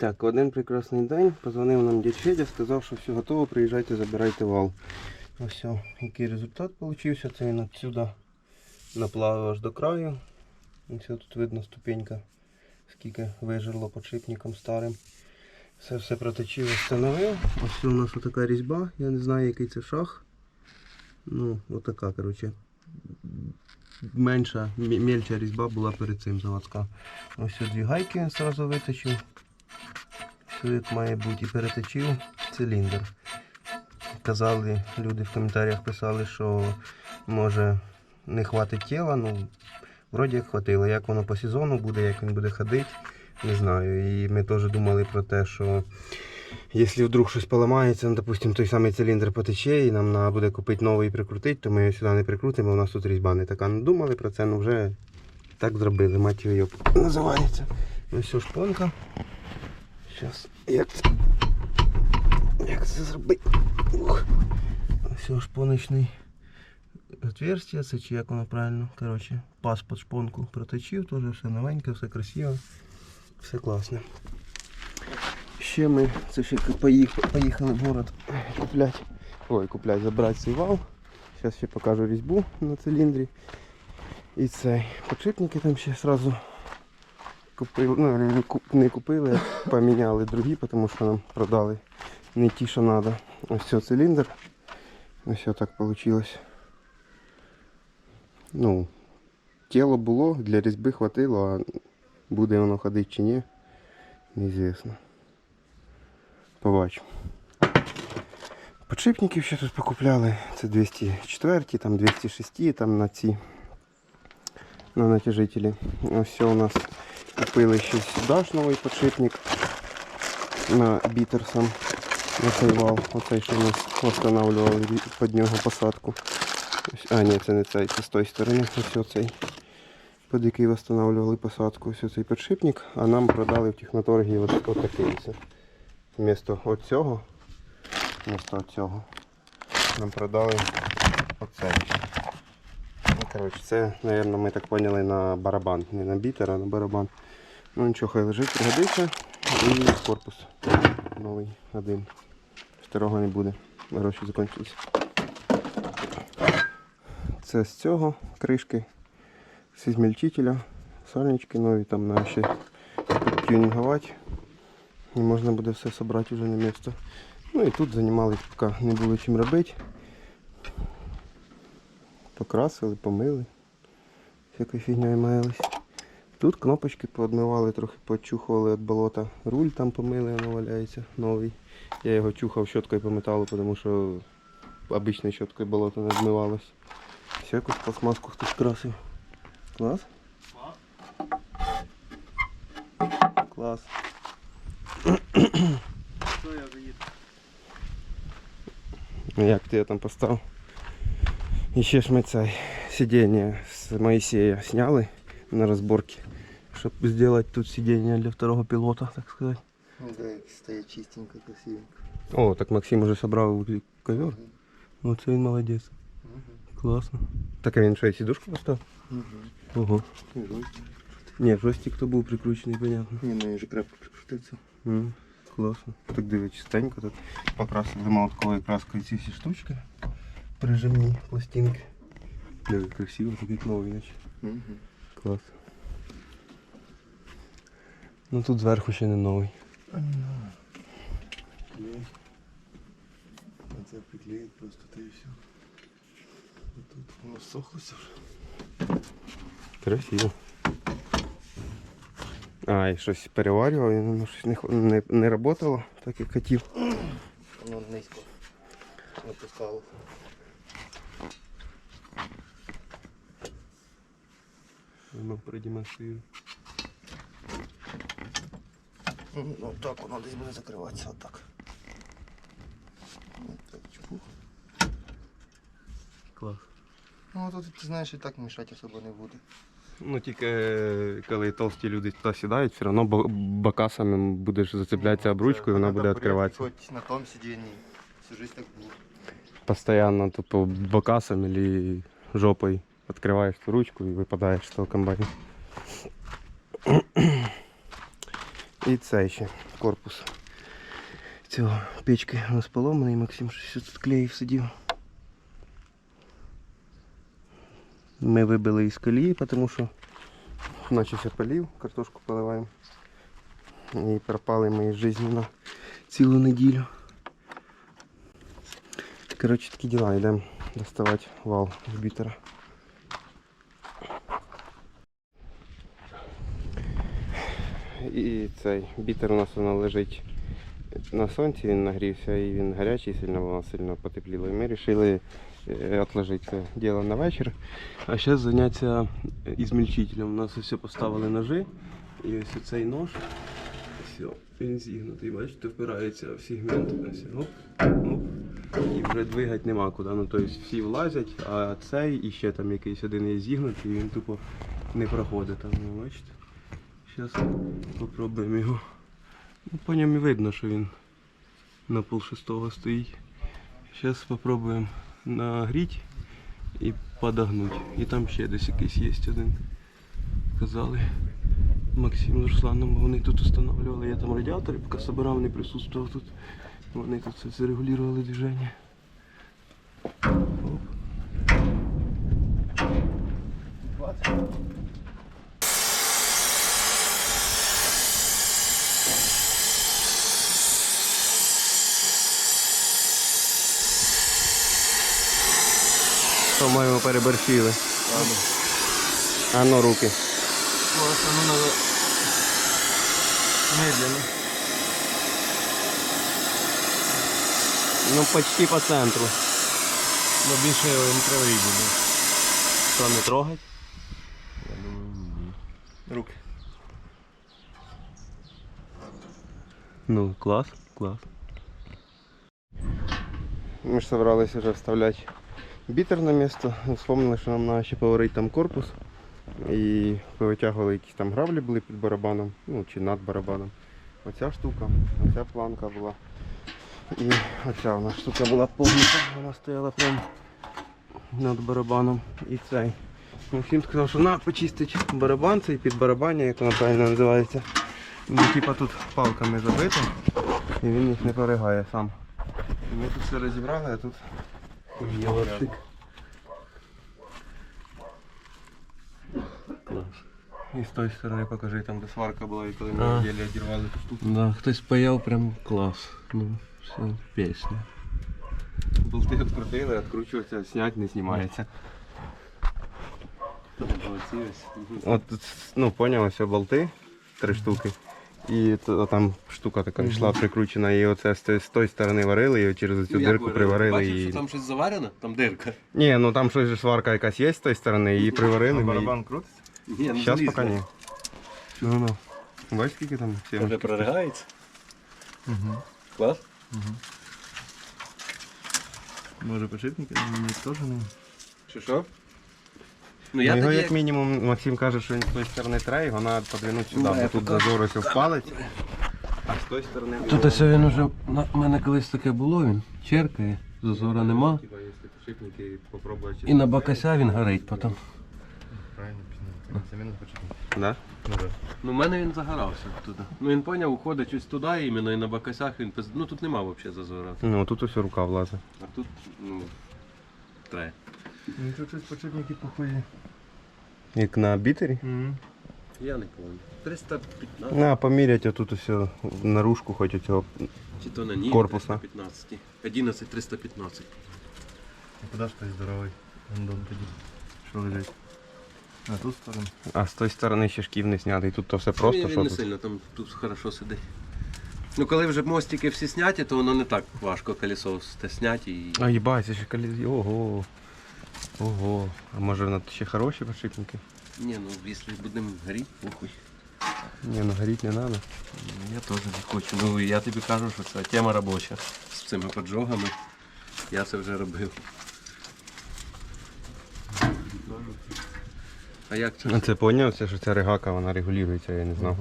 Так, один прекрасний день позвонив нам дядь сказав, що все готово, приїжджайте, забирайте вал. Ось який результат вийшов. Це він отсюди наплавив аж до краю. Все тут видно ступенька, скільки вижерло подшипником старим. Все все проточив, встановив. Ось у нас отака різьба, я не знаю який це шах. Ну, отака, коротше. Менша, мельча різьба була перед цим заводська. Ось дві гайки одразу виточив. Все має бути. І переточив циліндр. Казали, люди в коментарях писали, що може не хватить тіла, ну вроді як хватило. Як воно по сезону буде, як він буде ходити, не знаю. І ми теж думали про те, що якщо вдруг щось поламається, ну, допустим, той самий циліндр потече і нам треба буде купити новий і прикрутити, то ми його сюди не прикрутимо, у нас тут різьба не така. Ну, думали про це, ну вже так зробили, мать його називається. Ось все шпонка. Зараз, як це, як це зробити? Ух. Ось шпоночний отверстие, це чи як воно правильно. Коротше, пас під шпонку проточив, теж все новеньке, все красиво, все класно. Ще ми це ще поїхали, поїхали в город купляти. Ой, купляти, забрати цей вал. Зараз ще покажу різьбу на циліндрі. І цей подшипники там ще сразу Купили, ну не купили, а поміняли другі, тому що нам продали не ті, що треба. Ось цей циліндр. Ось так вийшло. Ну, тіло було, для різьби хватило, а буде воно ходити чи ні, неізвісно. Побачимо. Подшипників ще тут покупляли. Це 204, там 206, там на ці на натяжителі. Все у нас купили сюди ж новий подшипник на бітерсом. На цей вал. Оцей, що ми встановлювали під нього посадку. Ось- А, ні, це не цей, це з тої сторони. Ось оцей. Під який встановлювали посадку. Ось цей подшипник, а нам продали в техноторгі от, от такий. Вмісто оцього, вмісто цього нам продали оцей. Коротше, це, мабуть, ми так поняли на барабан. Не на бітер, а на барабан. Ну нічого, хай лежить, пригодиться. І корпус новий один. Старого не буде. Гроші закінчилися. Це з цього кришки, з ізмельчителя, сальнички нові, там на ще тюнінгувати. І можна буде все зібрати вже на місце. Ну і тут займалися, поки не було чим робити. Покрасили, помили. Всякою фігньою маялись. Тут кнопочки поодмивали, трохи почухували від болота. Руль там помили, воно валяється новий. Я його чухав щоткою по металу, тому що обичною щоткою болото не відмивалось. Все, якусь пластмаску хтось красив. Клас? Клас. Що я вже їду? Ну, Як ти я там постав? І ще ж ми це сидіння з Моїсея зняли на розборці, щоб зробити тут сидіння для второго пілота, так сказати. Ну да, як стоять чистенько, красивенько. О, так Максим уже собрав ковер. Ну це він молодець. Класно. Так а він що, і сідушку поставив? Угу. Ого. Угу. Ні, жостик то був прикручений, понятно. Ні, ну я вже крепко прикрутився. М, Класно. Так диви чистенько тут. Покрасили молотковою краскою ці всі штучки. Прижимні пластинки. Диви, красиво, так як новий, наче. Угу. Клас. Ну тут зверху ще не новий. Клей. А це приклеїть просто та і все. А тут воно сохлося вже. Красиво. А, і щось переварював, і воно щось не, не, не работало, так як хотів. Воно низько напускало. Воно продемонструю. Ну так воно десь буде закриватися отак. Так, чпух. Клас. Ну тут ти знаєш і так мішати особо не буде. Ну тільки е, коли толсті люди туди сідають, все одно бо- бокасами будеш зацеплятися об ручку і вона буде відкриватися. Хоч на тому сидінні. Всю жизнь так було. Постоянно тупо бокасом или жопой открываешь ту ручку и выпадаешь з того комбайна. І це корпус цього печки у нас поломаний. Максим щось тут клеїв сидів. Ми вибили із колії, тому що начався полів, картошку поливаємо. І пропали ми житті на цілу неділю. Коротше, такі діла, йдемо доставати вал з бітера. І цей бітер у нас воно лежить на сонці, він нагрівся і він гарячий, сильно воно сильно потепліло. І ми вирішили відложити це діло на вечір. А зараз зайнятися ізмельчителем. У нас все поставили ножи. І ось цей нож. Все, він зігнутий, бачите, впирається в сегмент. Ось, оп, оп. І вже двигати нема куди. Ну, тобто всі влазять, а цей і ще там якийсь один є зігнутий, і він тупо не проходить там, ну, бачите. Зараз попробуємо його. Ну, по ньому видно, що він на пол шестого стоїть. Зараз спробуємо нагріти і подогнути. І там ще десь якийсь є один. Казали. Максим з Русланом, вони тут встановлювали. Я там радіатори, поки собирав, не присутствував тут. Вони тут все зарегулювали движення. Оп. По-моєму, переборщили. А ну руки. Просто ну надо медленно. Ну почти по центру. Ну більше не треба буде. Що не трогать? Я думаю, ні. Руки. Ну, клас, клас. Ми ж собралися вже вставляти бітер на місце. Вспомнили, що нам треба ще поварити там корпус. І повитягували якісь там граблі були під барабаном, ну чи над барабаном. Оця штука, оця планка була. І оця у нас штука була повністю, вона стояла прямо над барабаном. І цей. Максим сказав, що на почистить барабан цей під барабання, як воно правильно називається. Ну, типа тут палками забито і він їх не поригає сам. Ми тут все розібрали, а тут йоршик. Клас. І з тої сторони покажи, там де сварка була, і коли ми А. ділі одірвали ту штуку. Да, хтось паяв прям клас. Ну, все, пісня. Болти відкрутили, відкручується, снять не знімається. От, тут, ну, поняв, ось болти, три штуки. І то, там штука така йшла прикручена, і оце з, з тої сторони варили, і через цю дирку приварили. Бачиш, І... що там щось заварено? Там дирка. Ні, ну там щось же сварка якась є з тої сторони, її приварили. Барабан крутиться? Ні, ну Зараз поки ні. Ну ну. Бачиш, скільки там Вже сімочки? проригається. Угу. Клас. Може подшипники? Ні, теж не. Що що? Ну Ну, я його тоді як мінімум Максим каже, що він з тої сторони треба, його треба подвинути сюди, Ну, бо тут зазор ось впалить. А з тої сторони. Тут ось він уже, на в мене колись таке було, він черкає, зазора нема. Якщо підшипники попробувати. І на бакася він горить потім. Правильно, пізно. Заміну подшипники. Да? Ну так. Ну, в мене він загорався туди. Ну він поняв, уходить ось туди, іменно і на бакасях він пиз... Ну тут нема взагалі зазора. Ну тут ось рука влазить. А тут, ну, треба. Ну тут щось подшипники похуї. Як на бітері. Угу. Я не пам'ятаю. 315 На, поміряти отут ось наружку хоч оцього. чи то на ній Корпусна. 315. 11 315. Куди ж той здоровий? Гондон тоді. Що лежить? На ту сторону? А з тої сторони ще шків не знятий. Тут то все просто він що не тут. сильно, там тут хорошо сидить. Ну коли вже мостики всі сняті, то воно не так важко колесо зняти і. А їбать, це ще колі... Ого. Ого. А може на ще хороші подшипники? Ні, ну якщо будемо горіти, похуй. Ні, ну горіть не треба. Я теж не хочу. Ну я тобі кажу, що це тема робоча з цими поджогами. Я це вже робив. А як це? А це поняв, це що ця регака вона регулюється, я не знав.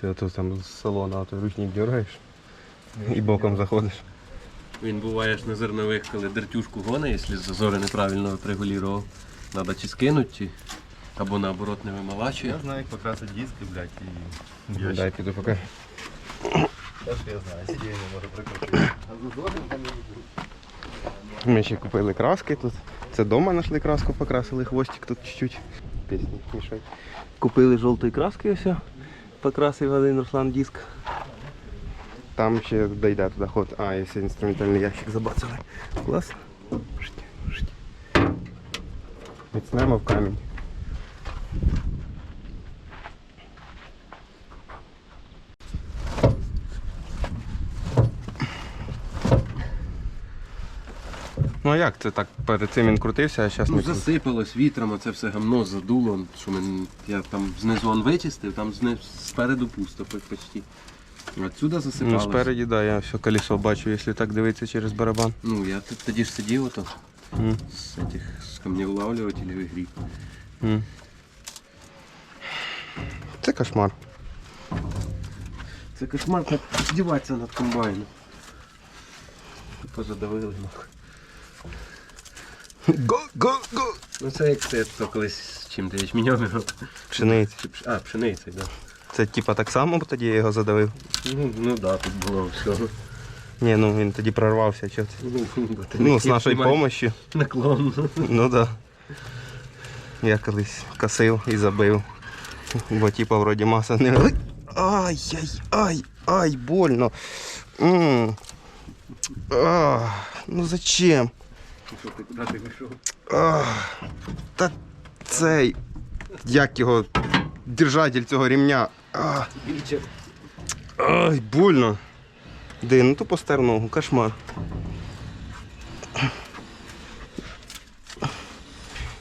Це ото там з салона, а то ручник дергаєш і боком заходиш. Він буває ж на зернових, коли дертюшку гоне, якщо зазори неправильно отрегулював. Треба чи скинути, чи... або наоборот не вимивачує. Я знаю, як покрасити диски, блядь, і Дай піду поки. Та що я знаю, сидіння можу прикрутити. А зазором там не. Ми ще купили краски тут. Це вдома знайшли краску, покрасили хвостик тут чуть-чуть. Пісні мішать. Купили жовтої краски ось. Покрасив один Руслан диск. Там ще дойде туди ход. А, і ще інструментальний ящик забацали. Клас. Міцнемо в камінь. Ну а як це так? Перед цим він крутився, а зараз Ну не крутиться? засипалось вітром, оце все гамно задуло, що мен, я там знизу он вичистив, там зни, спереду пусто по- почти. Отсюда Ну, засипалось. спереді, да, я все колесо бачу, якщо так дивитися через барабан. Ну, я т- тоді ж сидів ото М, з этих з камнеулавлювателів і гріб. м. Це кошмар. Це кошмар, так здіватися над комбайном. Позадавили нахуй. Го, го, го. Ну це як це то колись з чим ти ячменьом його. Пшениці. Чи пш- А, пшеницею, да. Це типа так само, тоді я його задавив. Ну, ну да, тут було все. Ні, ну він тоді прорвався, чого ти. Ну, да, ти Ну, з нашою знімай допомогою. Наклон. Ну да. Я колись косив і забив. Бо типа вроді маса не. Ай, ай, ай, ай, больно. М. А, ну зачем? Що ти куди ти вийшов? А, та цей. Як його. Держатель цього ремня. А, ай, больно. Де, ну то постер ногу, кошмар.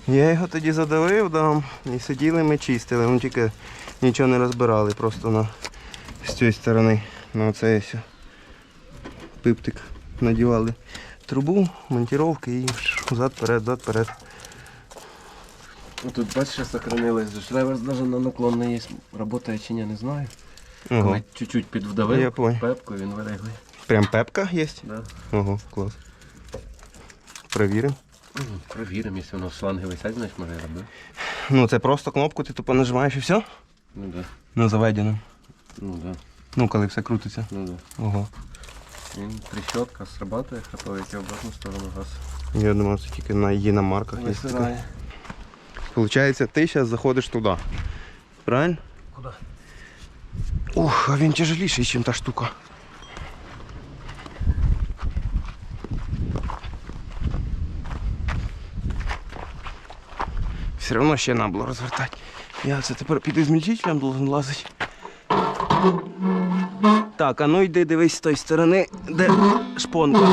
Я його тоді задавив, да, і сиділи ми чистили, ми тільки нічого не розбирали, просто на, з цієї сторони на оцей ось пиптик надівали трубу, монтировки і взад перед, взад перед. Ну, тут бачиш, сохранилось. Реверс навіть на наклон не є. Работає чи ні, не знаю. Ого. Коли чуть-чуть підвдавив Я понял. пепку, він виригує. Прям пепка є? Да. Ого, клас. Перевіримо. Ну, Провіримо, якщо воно шланги висять, значить може робити. Ну це просто кнопку, ти тупо нажимаєш і все? Ну да. Ну заведено. Ну да. Ну, коли все крутиться. Ну да. Ого. Він трещотка срабатує, і в обратну сторону газ. Я думав, це тільки на її на марках є. Висирає. Получається, ти зараз заходиш туди. Правильно? Куди? Ух, а він тяжеліший, ніж та штука. Все одно ще треба було розвертати. Я це тепер під ізмільчителем должен лазити. Так, а ну йди дивись з тої сторони, де шпонка.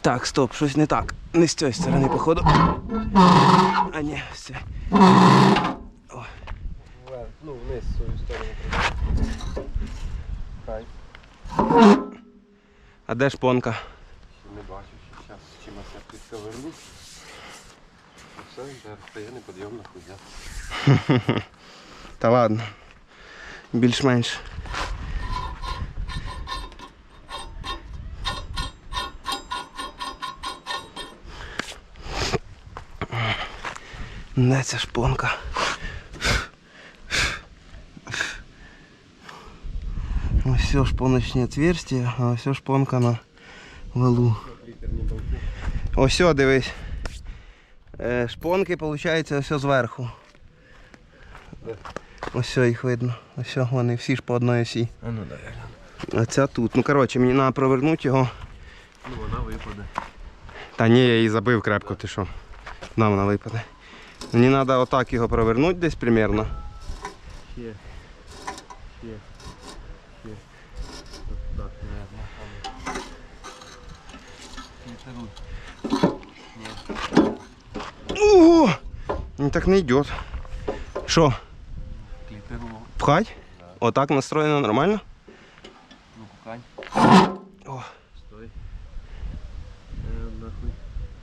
Так, стоп, щось не так. Не з цієї сторони, походу. А ні, з цієї. Ну, вниз свою сторону. Хай. А де шпонка? Не бачу, що зараз чимось я підковернусь. Все, стає неподйомна хуйня. Та ладно. Більш-менш. Де ця шпонка? Ось все шпоночні отверстия, а все шпонка на валу. Ось дивись. Е, шпонки, виходить, ось зверху. Ось їх видно. Ось вони всі ж по одній осі. А ну да, я. А ця тут. Ну коротше, мені треба провернути його. Ну вона випаде. Та ні, я її забив крепко, ти що. На вона випаде. Мені треба отак його провернути десь примерно. Ще. Ще. Ще. Тут так, наверное. Ого! Ну так не йде. Що, Клітеру. пхать? Отак настроєно нормально? Ну, кукань. О. Стой. Е, нахуй.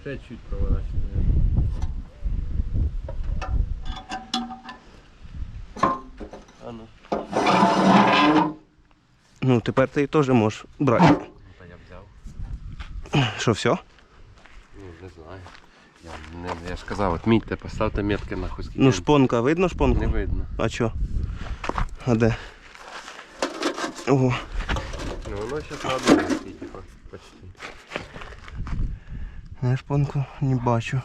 Ще чуть проворачивай. Ну тепер ти теж можеш брати. Ну, та я взяв. Що, все? Ну, не знаю. Я, не, я ж казав, отмітьте, поставте метки нахуй скільки. Ну шпонка, видно шпонку? Не видно. А що? А де? Ого. Ну воно зараз на одній висить, почти. Я шпонку не бачу.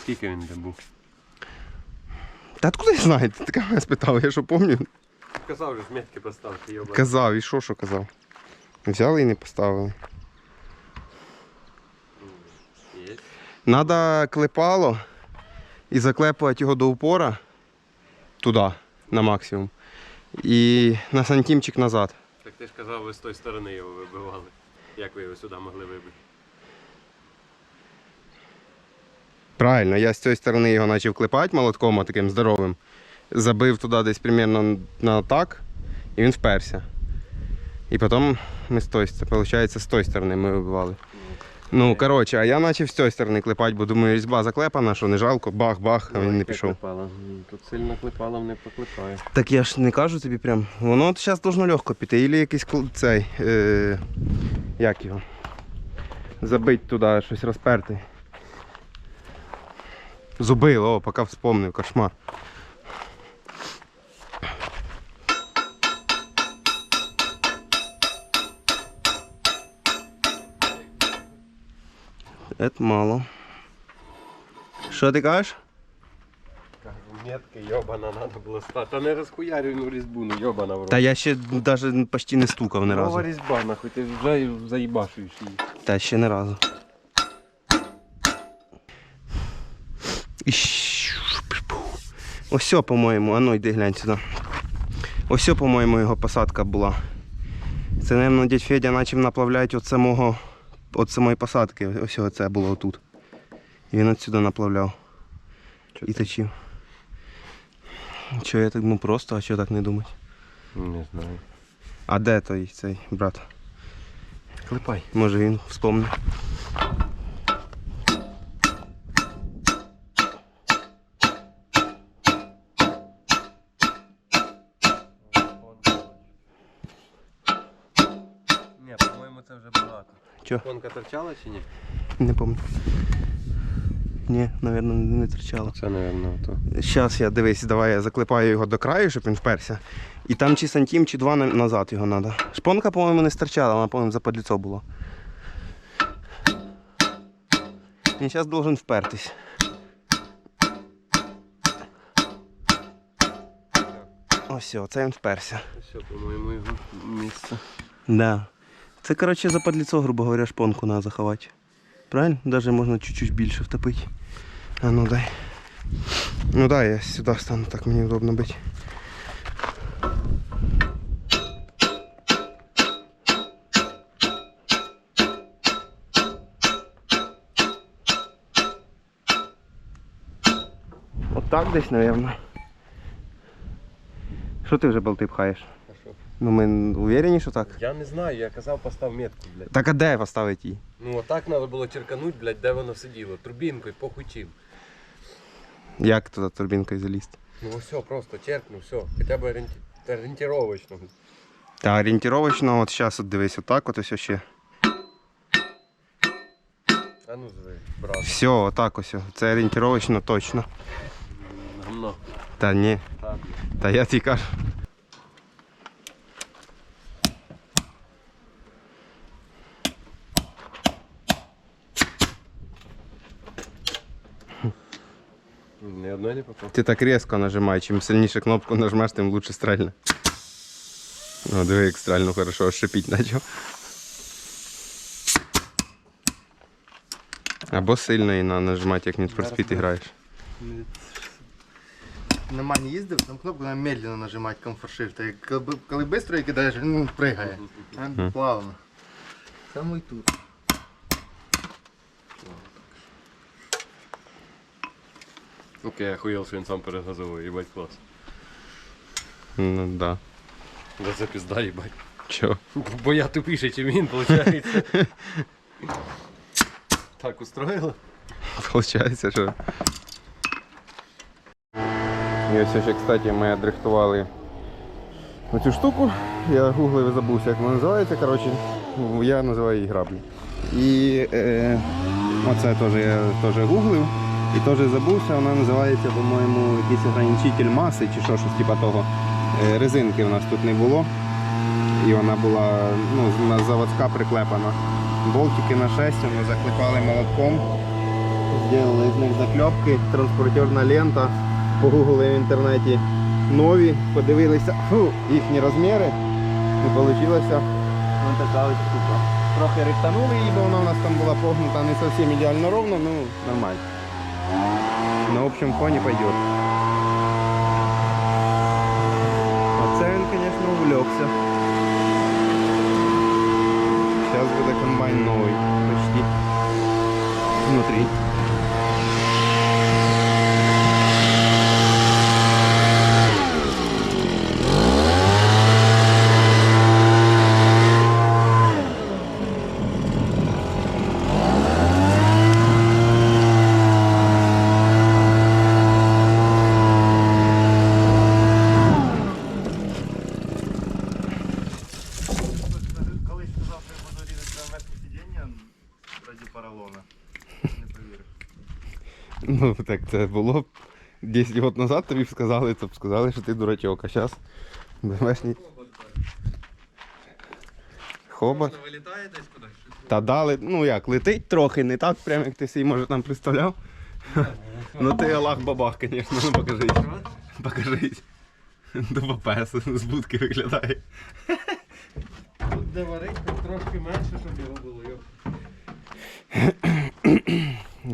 Скільки він де був? Та откуда я знаю? Ти таке мене спитав, я що пам'ятаю. Казав вже метки поставити, йоба. Казав, і що, що казав? Взяли і не поставили. Є. Надо клепало і заклепувати його до упора туди, на максимум. І на сантимчик назад. Так ти ж казав, ви з тої сторони його вибивали. Як ви його сюди могли вибити? Правильно, я з цієї сторони його почав клепати молотком таким здоровим. Забив туди десь примерно на так, і він вперся. І потім ми з тої сторони, виходить, з тої сторони ми вибивали. Ну, коротше, а я почав з цієї сторони клепати, бо думаю, різьба заклепана, що не жалко, бах-бах, а він не пішов. Клепало. Тут сильно клепалом не поклепає. Так я ж не кажу тобі прям. Воно от зараз должно легко піти. Ілі якийсь кл- цей. Е, як його? Забить туди щось розперти. Зубило, о, поки вспомнив, кошмар. Это мало. Що ти кажеш? Кажу, метки, йобана, треба було стати. Та не розхуярюй ну різьбу, ну йобана в рот. Та я ще навіть почти не стукав ні Нова разу. різьба, нахуй, ти вже заїбашуєш її. Та ще не разу. Ось, по-моєму, а ну йди глянь сюди. Ось, по-моєму, його посадка була. Це, мабуть, дядь Федя почав наплавляти от самого, от самої посадки. Ось це було тут. І він отсюди наплавляв. І точив. Чого я так ну просто, а чого так не думати? Не знаю. А де той цей брат? Клепай. Може він вспомне. Чо? Конка торчала чи ні? Не пам'ятаю. Ні, мабуть, не торчало. Це, мабуть, то. Зараз я дивись, давай я заклепаю його до краю, щоб він вперся. І там чи сантим, чи два назад його треба. Шпонка, по-моєму, не стирчала, вона, по-моєму, за подліцо була. Він зараз должен впертись. Ось, це він вперся. Все, по-моєму, його місце. Да. Це, коротше, за подліцо, грубо говоря, шпонку треба заховати. Правильно? Даже можна чуть-чуть більше втопити. А ну дай. Ну дай, я сюди стану, так мені удобно бити. Отак десь, напевно. Що ти вже болти пхаєш? Ну ми уверені, що так? Я не знаю, я казав, постав метку, блядь. Так а де поставити її? Ну отак треба було черкануть, блядь, де воно сиділо. Турбінкою, похуй чим. Як туди турбінкою залізти? Ну все, просто черкну, все. Хоча б орієнті... орієнтировочно. Та орієнтировочно, от зараз от дивись, отак от ось ще. А ну зви, брат. Все, отак ось. Це орієнтировочно точно. Гамно. Та ні. Так. Та я тобі кажу. Ни одної не попав. Ти так різко нажимай, чим сильніше кнопку нажмеш, тим лучше стрельне. Ну, диви, як стрельно хорошо, аж шипіть почав. Або сильно і на нажимати, як Need for Speed граєш. На мані їздив, там кнопку треба медленно нажимати Comfort Shift. Коли, коли швидко її кидаєш, він пригає. Плавно. Саме і тут. Окей, я охуєл, що він сам перегазовує, їбать клас. Ну да. Да це пізда, їбать. Чо? Бо я тупіше, чим він, виходить. так устроїло? Получається, що. І ось ще, кстати, ми дрихтували оцю штуку. Я гуглив і забувся, як вона називається. Коротше, я називаю її граблі. І е, оце теж я теж гуглив. І теж забувся, вона називається, по-моєму, якийсь ограничитель маси чи що, щось типа того. Е, Резинки в нас тут не було. І вона була ну, на заводська приклепана. Болтики на 6 ми заклепали молотком. Зробили з них закльопки, транспортерна лента. Погуглили в інтернеті нові, подивилися фу, їхні розміри. І вийшло така ось штука. Трохи рихтанули її, бо вона у нас там була погнута не зовсім ідеально ровно, ну нормально. На общем фоні пойдет. Оце він, звісно, увлекся. Зараз буде комбайн новий, почти. Внутрі. Колись сказав, що я буду різати на верхнє сидіння раді поролона. Не повірив. Ну так це було б 10 років назад тобі б сказали, то б сказали, що ти дурачок, а зараз домашній хобот. вилітає десь кудись? Та дали, ну як, летить трохи, не так прям, як ти собі може там представляв. Ну ти Аллах бабах, звісно, ну покажись. Покажись. До пес з будки виглядає. Тут де варить, трошки менше, щоб його було.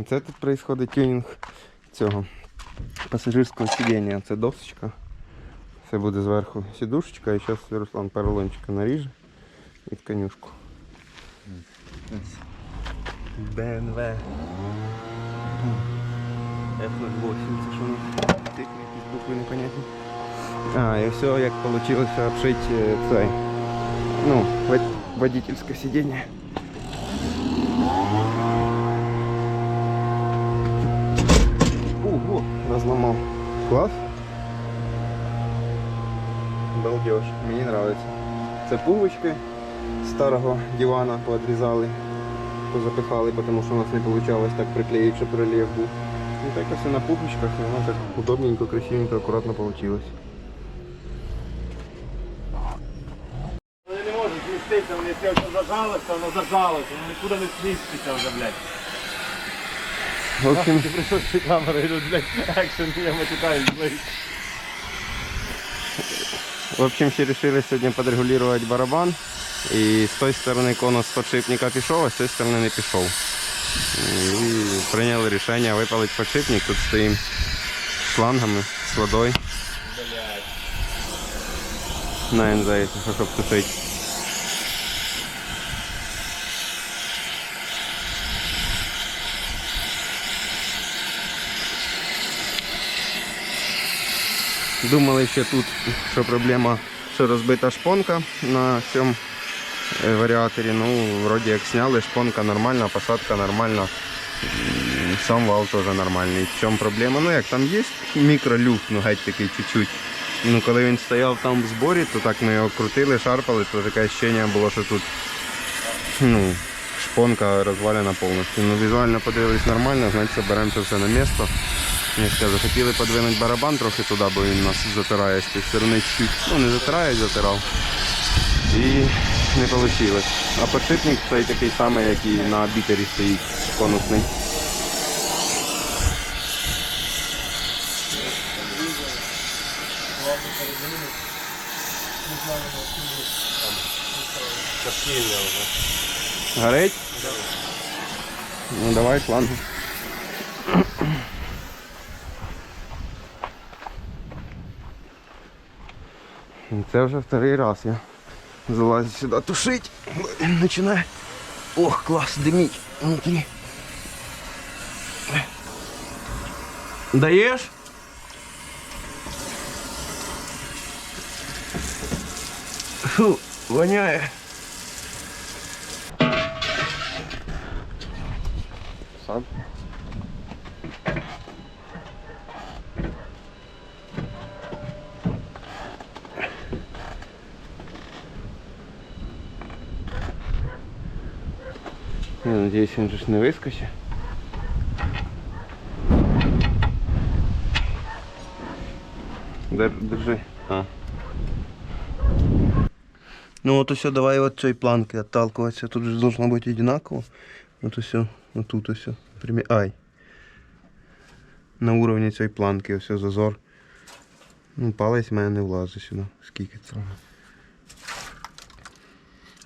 Це тут відбувається тюнінг цього пасажирського сидіння. Це досочка. Це буде зверху сідушечка, і зараз Руслан поролончика наріже і тканюшку. БНВ. F08, це що у нас? Якісь букви непонятні. А, і все, як вийшло обшити цей. Ну, водительське сидіння. Класс. Балдеж. Мені нравится. Це пуговички старого дивана поодрізали, позапихали, тому що у нас не вийшло так приклеїти, щоб рельєф був. І так ось на пуговичках, і воно так удобненько, красивенько, акуратно вийшло. Вони не можуть зміститися, вони все, зажалося, воно зажалося, воно нікуди не зміститься вже, блядь. В общем, Ти прийшов з камери, і тут, блядь, екшен, я матюкаюсь, блядь. В общем, ще решили сьогодні подрегулювати барабан. І з тої сторони конус подшипника пішов, а з цієї сторони не пішов. І прийняли рішення випалити подшипник. Тут стоїмо шлангами, з водою. На НЗ, щоб тушити. Думали ще тут, що проблема, що розбита шпонка на цьому е, варіаторі. Ну, вроді як зняли, шпонка нормальна, посадка нормальна. Сам вал теж нормальний. В чому проблема? Ну як там є мікролюк, ну геть такий чуть-чуть. Ну коли він стояв там в зборі, то так ми його крутили, шарпали, то таке відчуття було, що тут ну, шпонка розвалена повністю. Ну візуально подивились нормально, значить беремо це все на місце. Я скажу, хотіли подвинути барабан трохи туди, бо він нас затирає з тієї сторони чуть. Ну не затирає, затирав. І не вийшло. А подшипник цей такий самий, як і на бітері стоїть конусний. Горить? Ну давай шлангу. Це вже второй раз я залазю сюди тушить. Починає. Ох, клас, димить внутрі. Даєш? Фу, воняє. Сам. Надеюсь, он же не вискочить. Держи. А. Ну от все, давай вот цієї планки отталкиваться. Тут же должно быть одинаково. Вот и все, вот тут и все. Примі... Ай. На уровне цієї планки, все зазор. Ну, Палець в мене не влазить сюди. Скільки це?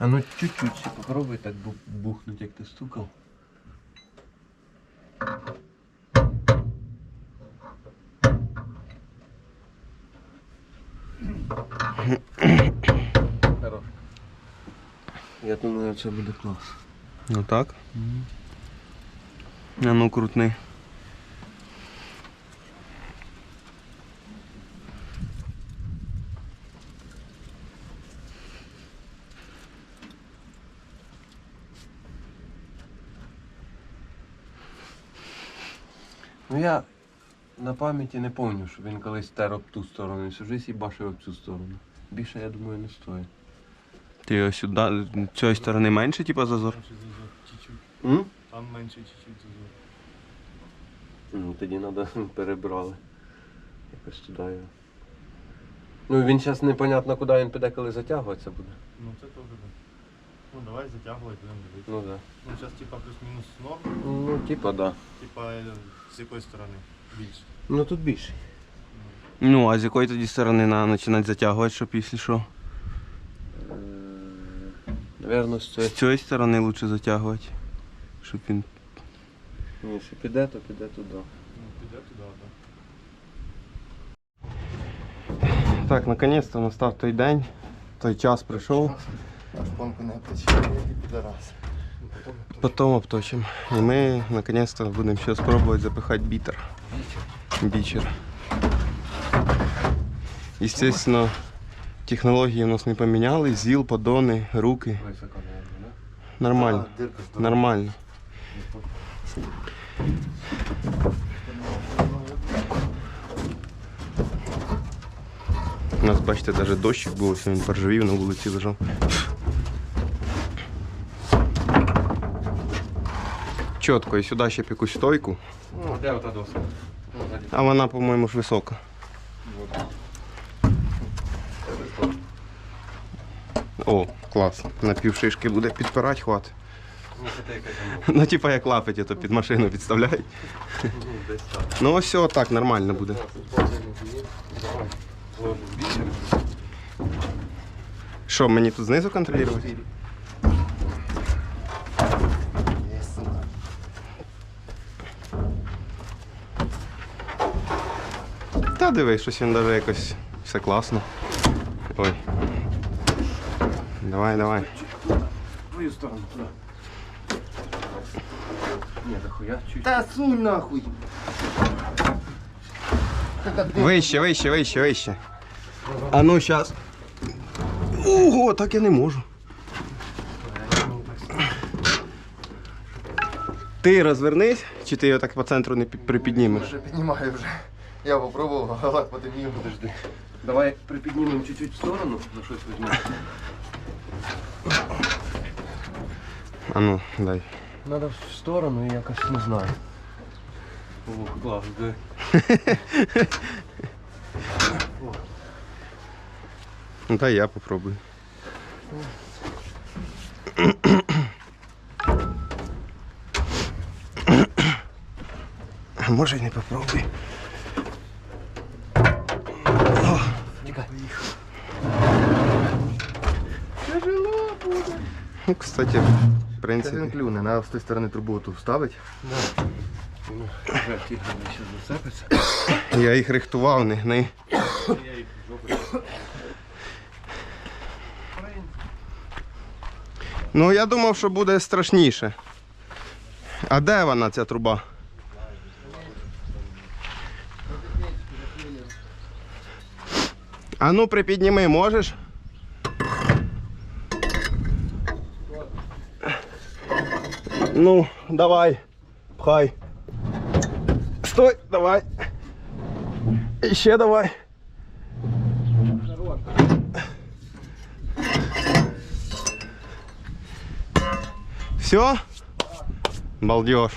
А ну чуть-чуть ще попробуй так бухнуть, як ти стукав. Хорош. Я думаю, це буде клас. Ну так. А ну крутний. Я на пам'яті не пам'ятаю, що він колись тер об ту сторону, життя і бачив об цю сторону. Більше, я думаю, не стоїть. Ти ось сюди, з цієї сторони менше, типа зазор? Менше зазор, чуть-чуть. М? Там менше чуть-чуть зазор. Ну, тоді треба перебрали. Якось туди його. Ну він зараз непонятно, куди він піде, коли затягуватися буде. Ну це теж да. Ну давай затягувати, будемо дивитися. Ну так. Да. Ну зараз типа плюс-мінус норм, Ну, типа, да. типа е, з якої сторони більше. Ну тут більше. Ну, а з якої тоді сторони треба починати затягувати, щоб якщо що? Наверно, з З цієї. цієї сторони краще затягувати. Щоб він. Ні, якщо піде, то піде туди. Ну піде туди, так. Так, наконець-то настав той день. Той час прийшов. А шпонку не обточив, який підарас. Потім обточимо. І ми наконец-то будемо ще спробувати запихати бітер. Бічер. Естественно, технології у нас не поміняли. ЗІЛ, подони, руки. Нормально. Нормально. У нас, бачите, навіть дощик був, він поржавів на вулиці лежав. Чітко, і сюди ще б якусь стойку. Ну, де ота доска? Ну. А вона, по-моєму, ж висока. О, клас. На півшишки буде підпирати хват. Ну. Ну, типа як лапить, то під машину підставляють. Ну, ось все так нормально буде. Що, мені тут знизу контролювати? Є, сука. Та диви, щось він навіть якось все класно. Ой. Давай, давай. В твою сторону, туди. Ні, дохуя чуть. Та сунь нахуй. Вище, вище, вище, вище. А ну щас. Ого, так я не можу. Ти розвернись, чи ти його так по центру не пі- припіднімеш? Вже піднімаю вже. Я попробував, але так потемнів. Подожди. Давай припіднімемо чуть-чуть в сторону, на щось візьмемо. А ну, дай. Надо в сторону і якось не знаю. О, клас, де. Ну дай я попробую. А може й не попробуй. Ну, кстати, в Це він клюне, треба з тої сторони трубу ту вставити. Вже тігр ще зацепиться. Я їх рихтував, не гни. Я їх жопу. Ну я думав, що буде страшніше. А де вона, ця труба? А ну припідніми, можеш? Ну, давай, пхай. Стой, давай. І ще давай. Все? Балдеж.